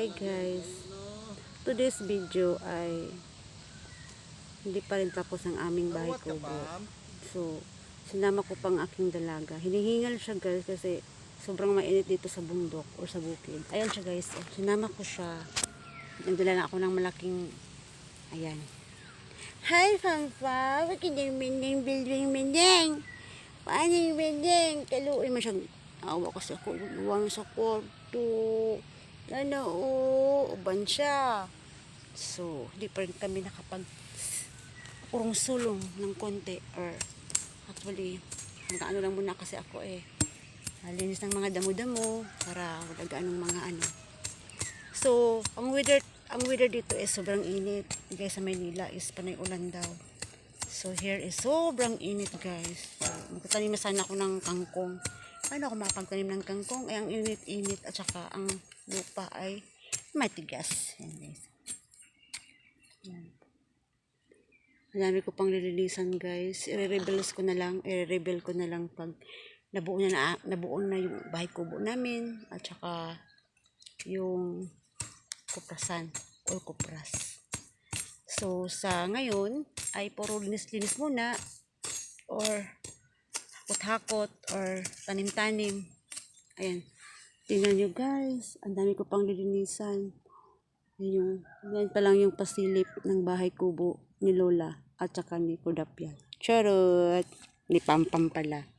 Hi guys. Today's video ay hindi pa rin tapos ang aming bahay kubo. So, sinama ko pang aking dalaga. Hinihingal siya guys kasi sobrang mainit dito sa bundok or sa bukid. Ayan siya guys. Oh, sinama ko siya. Nagdala na ako ng malaking ayan. Hi, Fanfa. Nang mending building mending. Paano yung mending? Kaluin mo siyang awa kasi ako luwang sa kwarto. Ano, oo, uban siya. So, di pa rin kami nakapag urong sulong ng konti or actually, hanggang ano lang muna kasi ako eh. Nalinis ng mga damo-damo para wala gaanong mga ano. So, ang weather, ang weather dito is sobrang init. Guys, sa Maynila is panay ulan daw. So, here is sobrang init, guys. So, magtatanim na sana ako ng kangkong. Paano ako mapagtanim ng kangkong? Eh, ang init-init at saka ang lupa ay matigas. Yan, guys. Yan. Marami ko pang lilinisan, guys. I-rebels ko na lang. I-rebel ko na lang pag nabuo na, na, nabuo na yung bahay kubo namin at saka yung kuprasan or kupras. So, sa ngayon, ay puro linis-linis muna or hakot-hakot or tanim-tanim. Ayan. Tingnan nyo guys, ang dami ko pang lilinisan. Yan, yung, yan pa lang yung pasilip ng bahay kubo ni Lola at saka ni Kudapyan. Charot! Ni Pampam pala.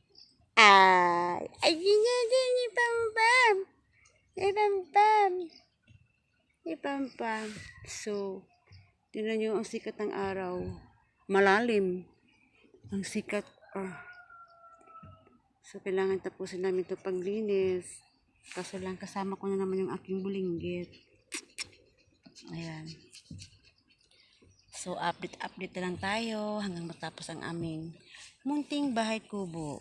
Ay! Ay, din ni Pampam! Ni Pampam! Ni Pampam. So, tingnan nyo ang sikat ng araw. Malalim. Ang sikat. Oh. So, kailangan tapusin namin ito paglinis. Kaso lang, kasama ko na naman yung aking bulinggit. Ayan. So, update-update na lang tayo hanggang matapos ang aming munting bahay kubo.